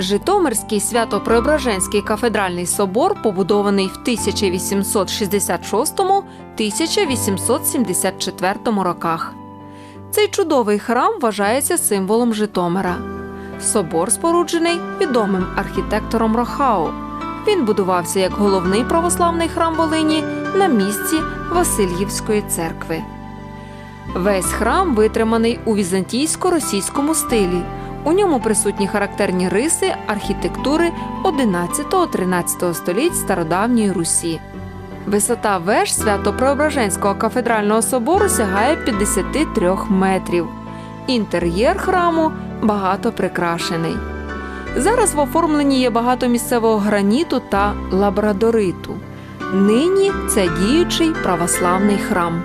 Житомирський свято-преображенський кафедральний собор побудований в 1866-1874 роках. Цей чудовий храм вважається символом Житомира. Собор споруджений відомим архітектором Рохау. Він будувався як головний православний храм Волині на місці Васильївської церкви. Весь храм витриманий у візантійсько-російському стилі. У ньому присутні характерні риси архітектури 11-13 століть стародавньої Русі. Висота веж Свято-Преображенського кафедрального собору сягає 53 метрів. Інтер'єр храму багато прикрашений. Зараз в оформленні є багато місцевого граніту та лабрадориту. Нині це діючий православний храм.